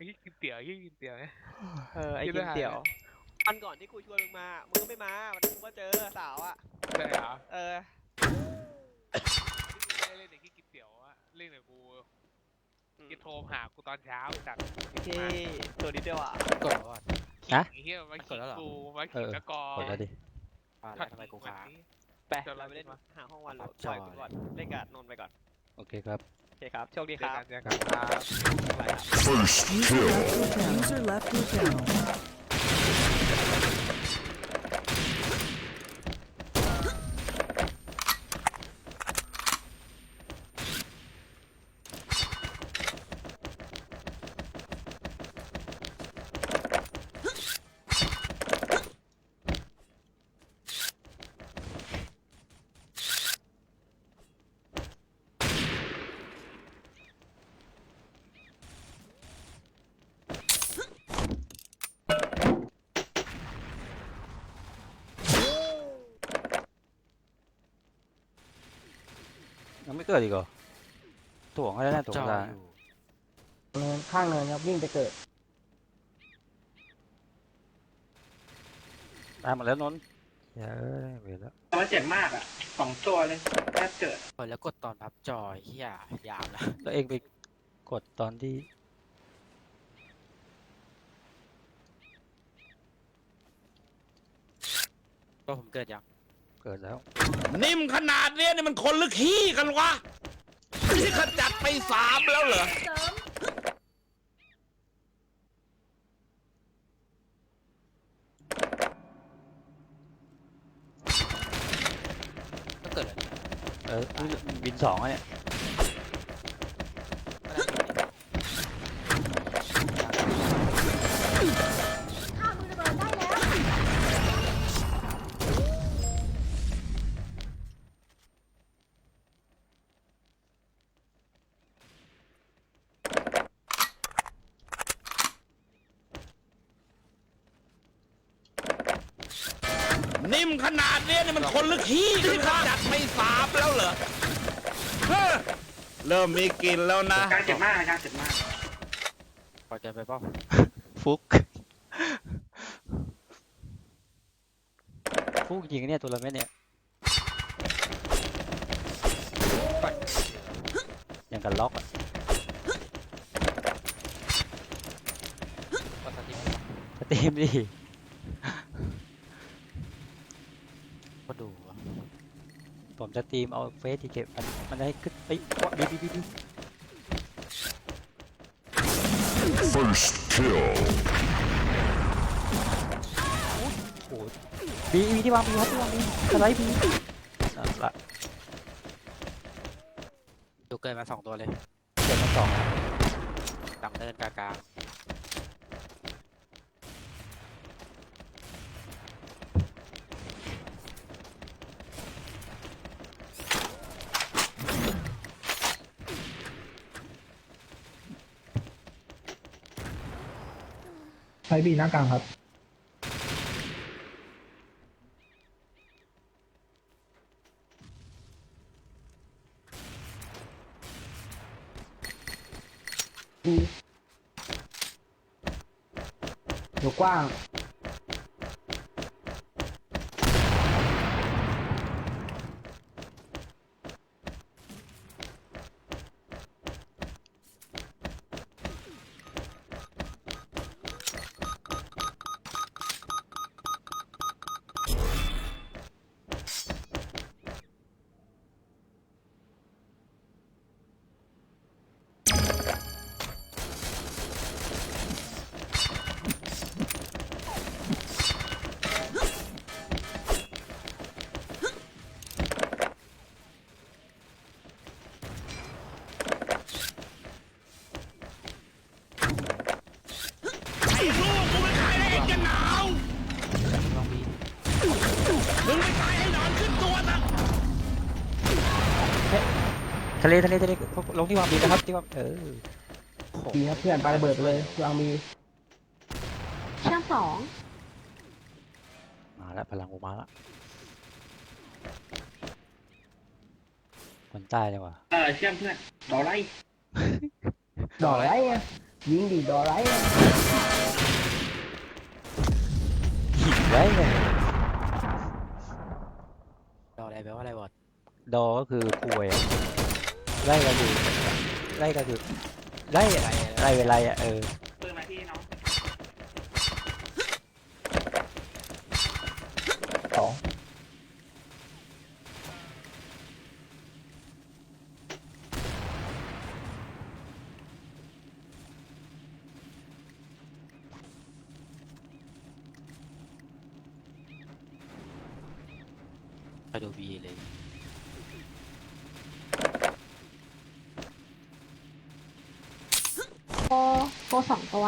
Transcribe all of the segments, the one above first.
อ้ที่กินเตี๋ยวไอ้ที่กินเตี๋ยวเนี่ย เออไอ้คิดกิว่านหาเตี๋ยว วันก่อนที่กูชวนมึงมา มึงก็ไม่มา วันนี้กูก็เจอสาวอะ ใช่เหรอเออที่กูไม่ได้เล่นไอ้ที่กินเตี๋ยวอะเล่นแต่กูอืมกินโทรหากูตอนเช้าจัดที่ตัวนี้เดียวอะกดแล้วก่อนขิงฮะไอ้เหี้ยมามันกขิดงแล้วเหรอกูมาขิงเออแล้วก็กดแล้วดิอ่าช็อตทำไมกูขิงค้างวันนี้ไปเดี๋ยวเราเราไปเล่นมาหาห้องวันปโหลรับดปล่อยจอยกูก่อนเล่นกับนนท์ไปก่อน โอเคครับโอ เคครับ โชคดีเจคอรับกันเจอกันครับบ๊ายบายครับ First User kill. left your channel. User left your channel. เกิดอีกเหรอถ่วงให้ได้แน่ถ่วงจอได้อยู่เนินข้างเนินครับวิ่งไปเกิดตายหมดแล้วนนท์อย่าเอ้ยเวรแล้วมันเจ็บมากอะสองตัวเลยแค่เกิดเปิดแล้วกดตอนพับจอยเฮียยาวแล้วแล้วเองไปกดตอนที่ก็ผมเกิดยัง เกิดแล้ว นิ่มขนาดเนี้ยนี่มันคนหรือขี้กันวะที่ขจัดไปสามแล้วเหรอ ก็เกิดแล้วนี่เออวินสองอะเนี่ย นิ่มขนาดเนี้ยนี่มันคนหรือขี้ที่ขจัดไปสามแล้วเหรอเฮ้อเริ่มมีกลินแล้วนะ การเจ็บมากการเจ็บมากปล่อยใจไปเปล่าฟุก ฟุกยิงเนี่ยตัวละเม็ดเนี่ยอย่างกับล็อกอะก็สติสตรีมดิ ก็ดูอะ ผมจะตรีมเอาเฟสที่เก็บมันมันจะให้ขึ้นเอ้ยวะบีบีบีบี First kill โอ้โหบีบีที่วางบีครับที่วางบีสไลด์บีนั่นละดูเกิดมาสองตัวเลยเก็บมาสองดังเนินกลาง ใช้บีหน้ากลางครับบีอยู่กว้าง ทะเลทะเลทะเลลงที่วางบีนะครับที่วางเออบีครับเพื่อนปาระเบิดไปเลยวางบีเชื่อมสองมาแล้วพลังกูมาแล้วคนใต้เลยว่ะเออเชื่อมเพื่อนเราไล่ดอกอะไรไงยิงดีดอไรหินไว้เลยรออะไรแปลว่าอะไรบอดดอก็คือป่วยอะ ไล่ก็คือไล่ก็คือไล่อะไรไล่เป็นไรอะเออปืนมาที่น้องสองไปดูบีเลย โกโก สองตัว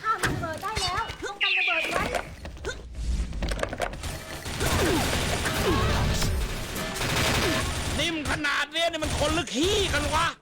ข้ามระเบิดได้แล้วป้องกันระเบิดไว้ นิ่มขนาดเนี้ ลึกฮี้กันวะ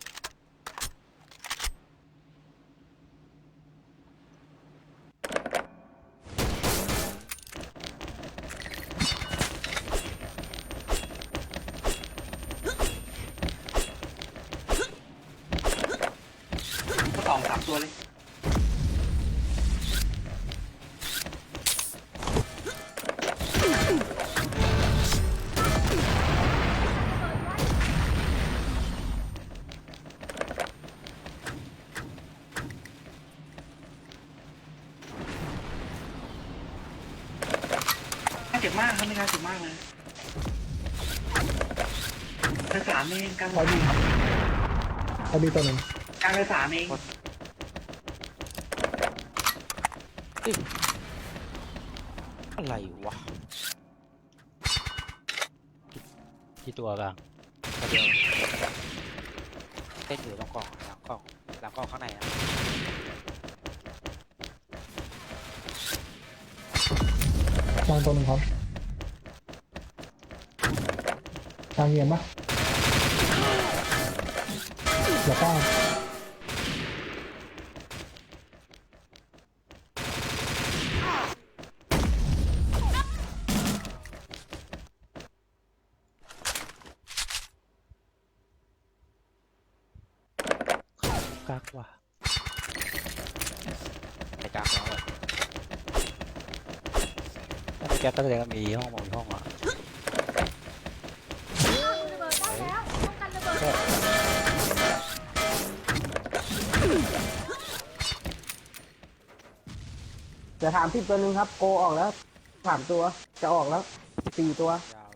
จ็บมากครับไม่น่าเจ็บมากเลยกระสามเองกลางร้อยบีครับร้อยบีตัวหนึ่งกลางกระสามเองอะไรวะที่ตัวกลางตัวเดียวเต้นอยู่ตรงกล่องหลังกล่องหลังกล่องข้างในนะกลางตัวหนึ่งครับ กลางเงียบปะเดี๋ยวป้ากักว่ะไปกลางแล้วอะถ้าไม่แก๊กก็แสดงว่ามีห้องมองอีกห้องอะ จะถามสิบตัวหนึ่งครับ โกออกแล้วสามตัว จะออกแล้วสี่ตัวยาว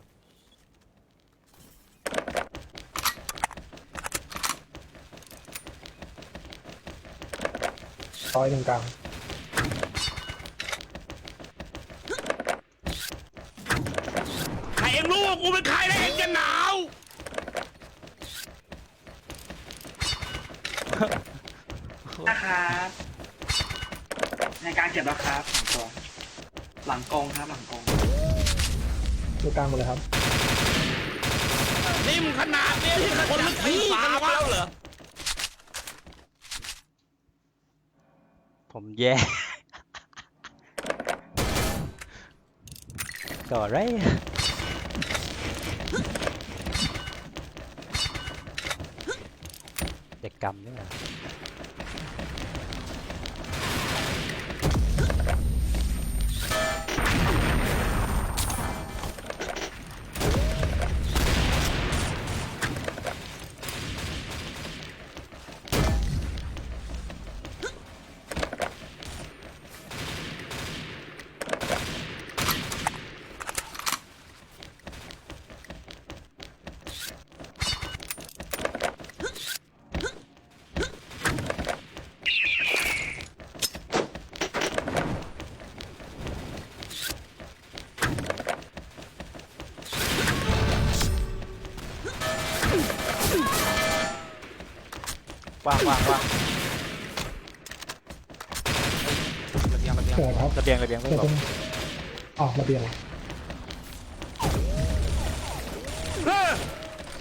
ร้อยหนึ่งกลางใครเองรู้ว่ากูเป็นใครแล้วเองจะหนาว นะ ครับ ในการเจ็บแล้วครับสองตัวหลังกงครับหลังกงดูกลางหมดเลยครับ นิ่มขนาดเนี้ยนี่คนหรือขี้กันวะแล้วเหรอผมแย่ก่อไรเด็กกรรมนี่ห ว่าว่างว่างว่างระเบียงระเบียงเกิดครับ ระเบียงระเบียงไม่บอกออกระเบียง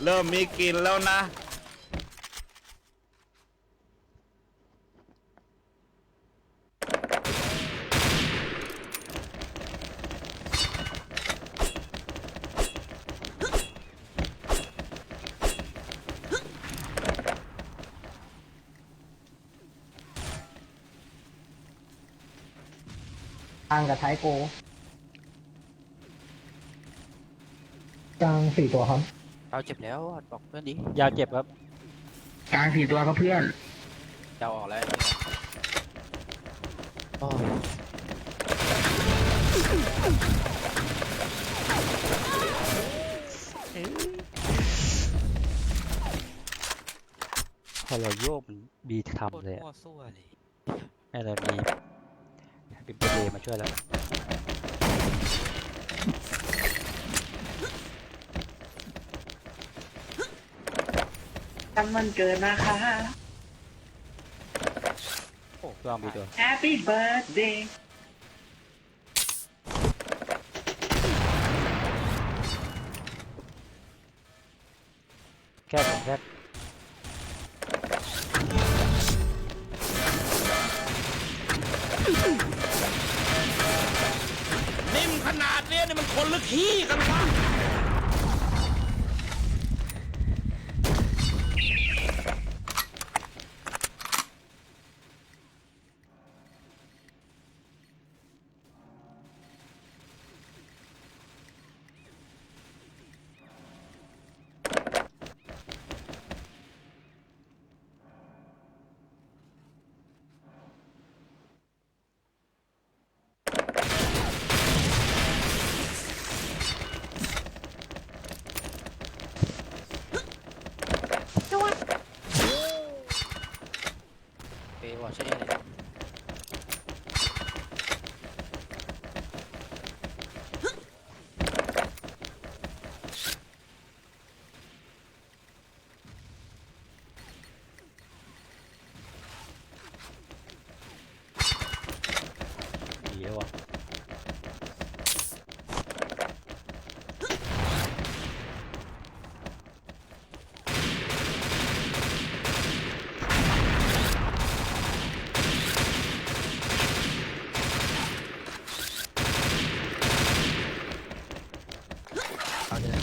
เริ่มมีกลินแล้วนะางกับท้ายโกกลางสี่ตัวครับเราเจ็บแล้วบอกเพื่อนดิยาวเจ็บครับกลางสี่ตัวครับเพื่อนจะเอาออกแล้วเนี่ยโอ้พอเราโยกมันบีโคตรทำเลยอะมั่วซั่วเลย ให้เรามีเป็นเปเลมาช่วยแล้วตั้งมันเกินนะคะ โอ้ตัวมีตัว Happy birthday แค่ผมแค่ เปย์ว่ะใช่เลย ดีแล้วว่ะ เอาเดิน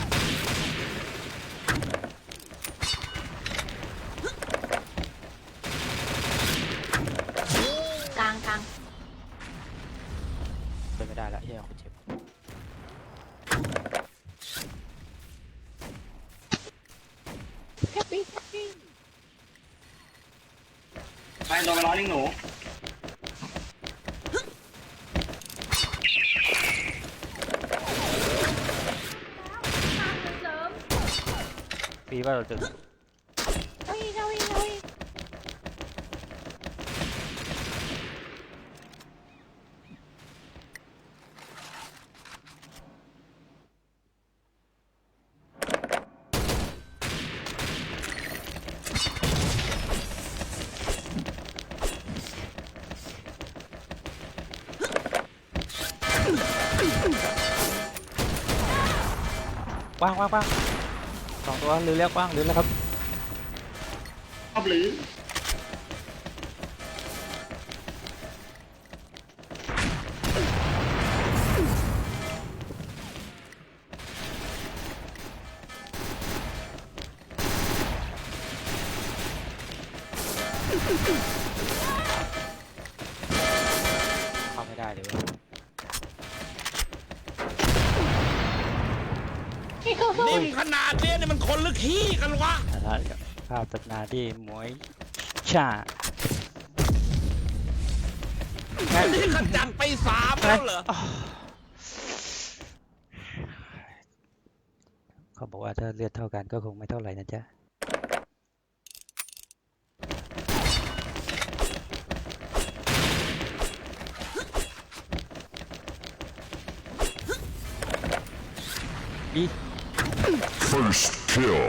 กลางกลาง เดินไม่ได้แล้วเฮียคนเจ็บ ไป โดนไปร้อยลิงหนูกลางเสริมปีว่าเราจะเฮ้ยเฮ้ยเฮ้ย ว้างว้างว้างสองตัวหรือแล้วว้างหรือแล้วครับชอบหรือเข้าไม่ได้เลย นี่คือคือนิ่มขนาดเนี้ยนี่มันคนหรือขี้กันวะนะครับภาพตัดหนาที่หมวยชานี่ขจัดไปสามแล้วเหรอเขาบอกว่าถ้าเลือดเท่ากันก็คงไม่เท่าไหร่นะจ๊ะดี First kill.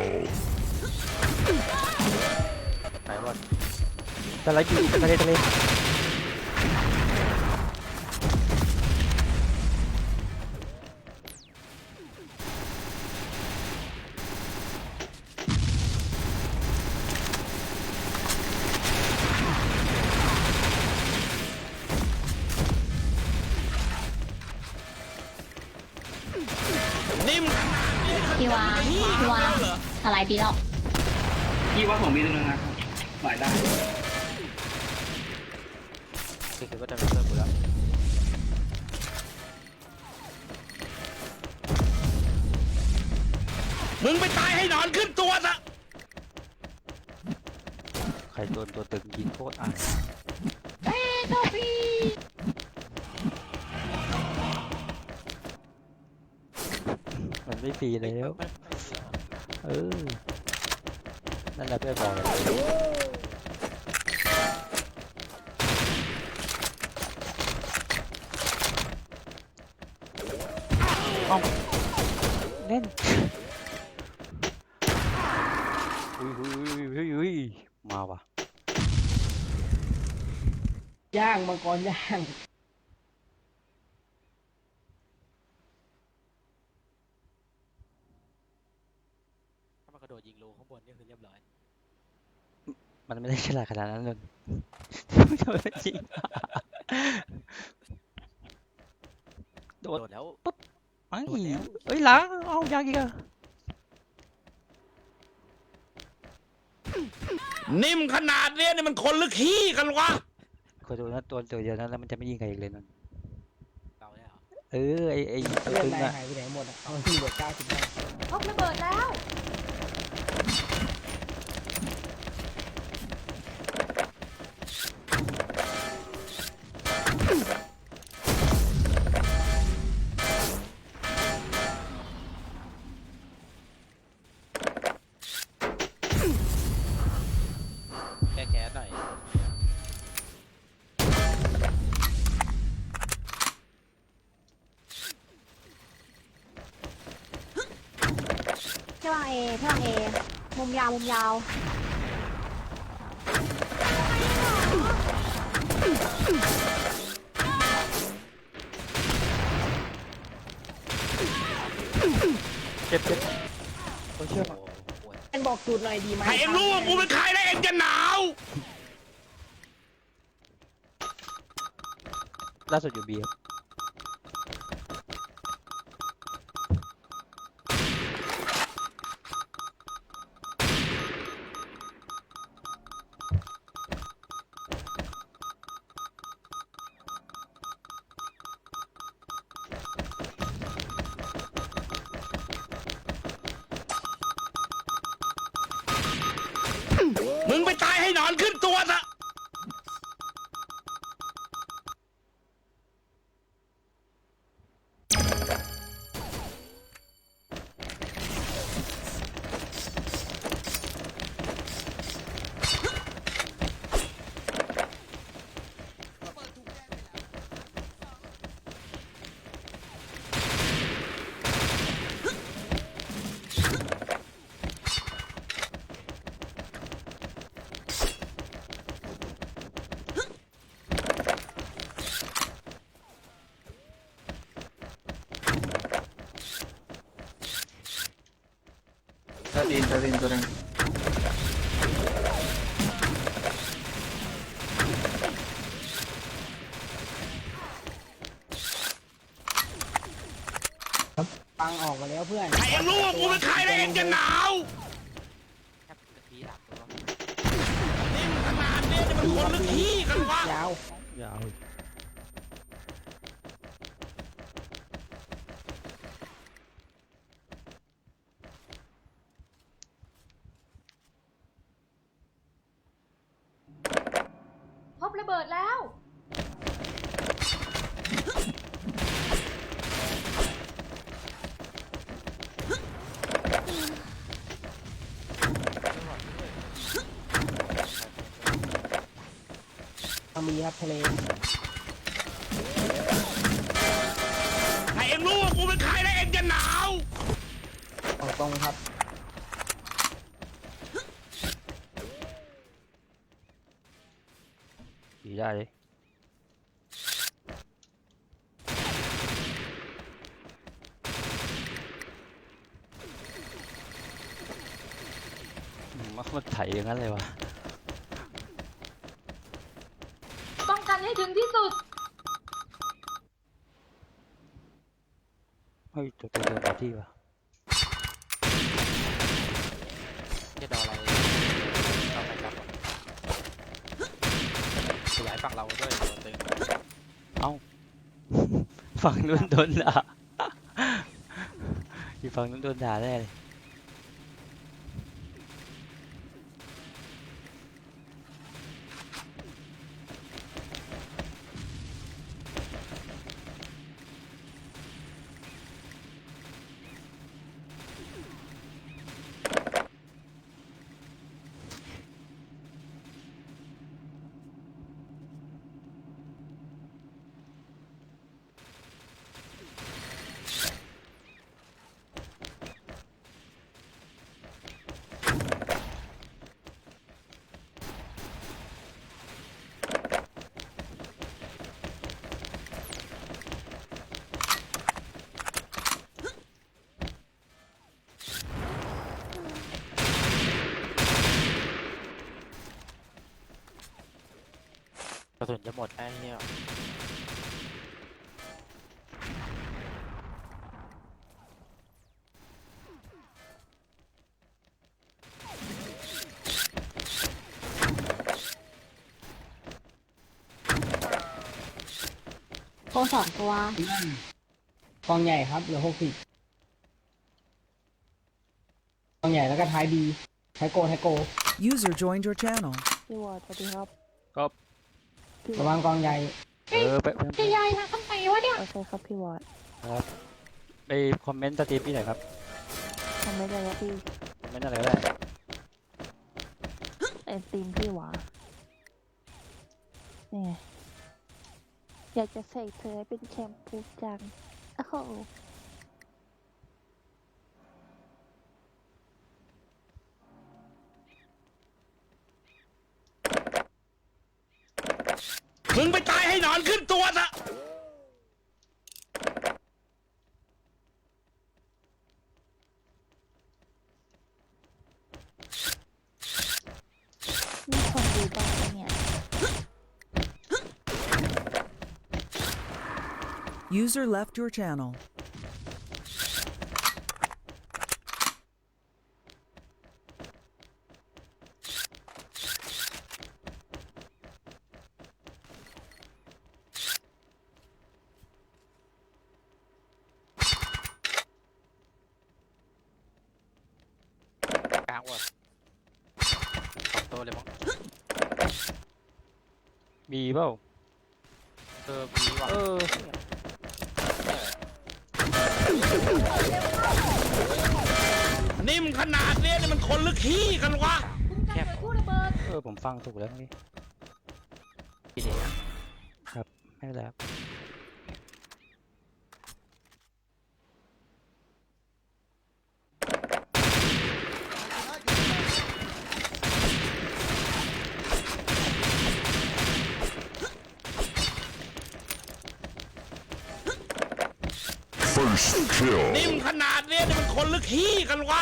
ไปบอลตะไลอยู่ตะเลตะเล ไม่ฟรีแล้วไม่ไม่เสียเออ นั่นแหละเพื่อนบอกเลยเอ้าเล่นอุ้ยอุ้ยอุ้ยอุ้ยอุ้ยมาว่ะย่างมังกรย่าง ถ้ามันกระโดดยิงรูข้างบนนี่คือเรียบร้อย มันไม่ได้ฉลาดขนาดนั้นเลยจริง โดโดดดแล้วไม่โดดแล้ว เอ้ยหลังเอายางอีกอะนิ่มขนาดเนี้ยนี่มันคนหรือขี้กันวะ คอยดูนะตัวตัวเดียวนั้นแล้วมันจะไม่ยิงใครอีกเลยนั่นเราเนี่ยเหรอเออไอไอตัวเลือดตึงแรงอะหายไปไหนหมดอะเอาที่เหลือเก้าสิบห้าพบระเบิดแล้ว ที่วางเอที่วางเอมุมยาวมุมยาวเจ็บเจ็บโอ้ยเชื่อโอ้โหปวดเอ็นบอกสูตรหน่อยดีไหมให้เองรู้ว่ากูเป็นใครแล้วเองจะหนาวล่าสุดอยู่บีครับ ซอร์ดินเซอร์ดินตัวนึงฟังออกมาแล้วเพื่อนให้เองรู้ว่ากูเป็นใครแล้วเองจะหนาวแค่นาทีหลับตัวนิ่มขนาดเนี้ยนี่มันคนหรือขี้กันวะยาว ยาว ตรงครับดีได้เลยอืมมันไถอย่างนั้นเลยวะป้องกันให้ถึงที่สุด เฮ้ยตัวตัวเดินไปที่วะ จะโดนอะไรเราไปจับขยาย ฝั่งเราด้วยตัวตึงเอาฝั่งนู้นโดนด่า อีกฝั่งนู้นโดนด่าแน่เลย สุนจะหมดไอ้เหี้ยโกสองตัว กองใหญ่ครับเหลือหกสิบกองใหญ่แล้วก็ท้ายดีท้ายโกท้ายโก User joined your channel. พี่วอร์ดสวัสดีครับระวังกองใหญ่เออไปไปจะยายนะทำไมวะเนี่ยโอเคครับพี่วอดไปคอมเมนต์สตรีมพี่หน่อยครับทำไม่ได้แล้วพี่คอมเมนต์อะไรก็ได้ไอตีมพี่หวานี่ไงอยากจะใส่เธอให้เป็นแชมพูจังโอ้โห มึงไปตายให้หนอนขึ้นตัวซะมีคนดูบ้างไหมเนี่ย User left your channel. างวอดสองตัวเลยมั้งมีเปล่าเออมีว่ะเออนิ่มขนาดเนี้ยนี่มันคนหรือขี้กันวะคุ้มกันหน่วยกู้ระเบิด เออผมฟังถูกแล้วเมื่อกี้พี่เดียไม่เป็นไรครับ First kill. นิ่มขนาดเนี้ยนี่มันคนหรือขี้กันวะ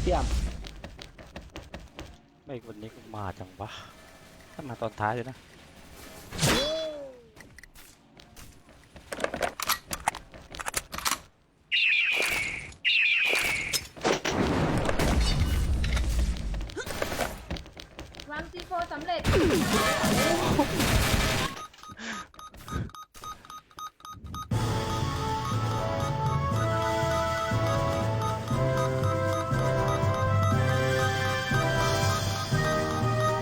เทียบไม่วันนี้กูมาจังวะถ้ามาตอนท้ายเลยนะ